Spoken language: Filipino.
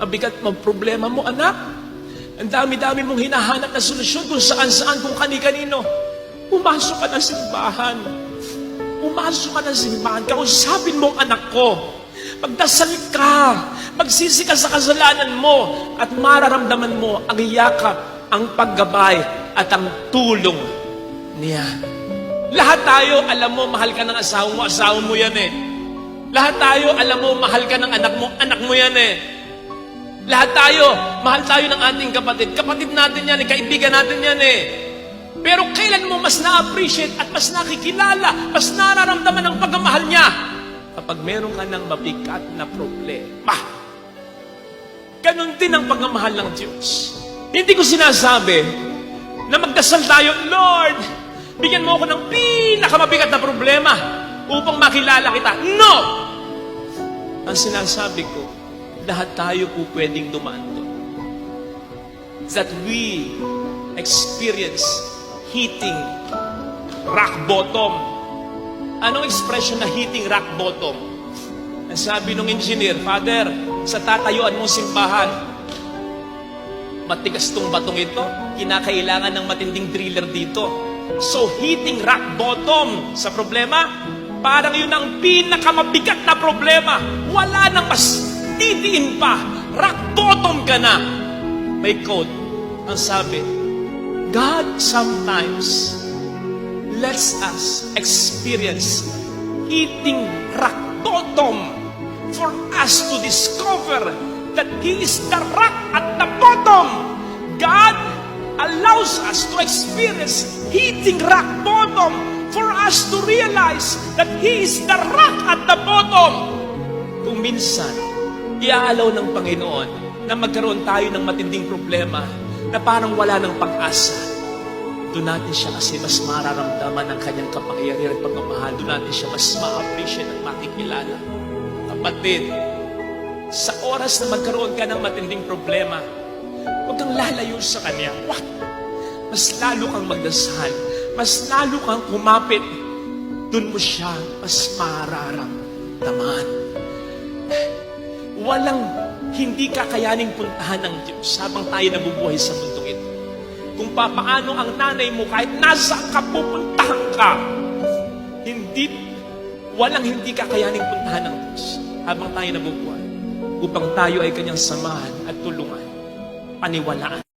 Ang bigat mong problema mo, anak. Ang dami-dami mong hinahanap na solusyon kung saan-saan, kung kani-kanino. Pumasok ka ng simbahan. Pumasok ka ng simbahan. Kausapin mo ang anak ko. Magdasal ka. Magsisi ka sa kasalanan mo. At mararamdaman mo ang yakap, ang paggabay, at ang tulong niya. Lahat tayo, alam mo, mahal ka ng asawa mo, asawa mo yan eh. Lahat tayo, alam mo, mahal ka ng anak mo, anak mo yan eh. Lahat tayo, mahal tayo ng ating kapatid. Kapatid natin yan eh, kaibigan natin yan eh. Pero kailan mo mas na-appreciate at mas nakikilala, mas nararamdaman ang pagmamahal niya? Kapag meron ka ng mabigat na problema. Ganon din ang pagmamahal ng Diyos. Hindi ko sinasabi na magdasal tayo, Lord, bigyan mo ako ng pinakamabigat na problema upang makilala kita. No! Ang sinasabi ko, lahat tayo po pwedeng dumaan doon. That we experience hitting rock bottom. Anong expression na hitting rock bottom? Ang sabi ng engineer, Father, sa tatayuan mong simbahan, matigas tong batong ito, kinakailangan ng matinding driller dito. So, hitting rock bottom sa problema, parang yun ang pinakamabigat na problema. Wala nang mas titiin pa. Rock bottom ka na. May quote, ang sabi, God sometimes lets us experience hitting rock bottom for us to discover that He is the rock at the bottom. God allows us to experience hitting rock bottom for us to realize that He is the rock at the bottom. Kung minsan, iaalaw ng Panginoon na magkaroon tayo ng matinding problema na parang wala ng pag-asa. Doon natin siya kasi mas mararamdaman ang kanyang kapangyarihan at pagmamahal. Doon natin siya mas ma-appreciate at makikilala. Kapatid, sa oras na magkaroon ka ng matinding problema, huwag kang lalayo sa Kanya. What? Mas lalo kang magdasal. Mas lalo kang kumapit. Doon mo siya mas mararamdaman. Walang hindi kakayaning puntahan ng Diyos habang tayo nabubuhay sa mundong ito. Kung papaano ang nanay mo kahit nasa ka pupuntahan ka, hindi, walang hindi kakayaning puntahan ng Diyos habang tayo nabubuhay upang tayo ay kanyang samahan at tulungan, paniwalaan.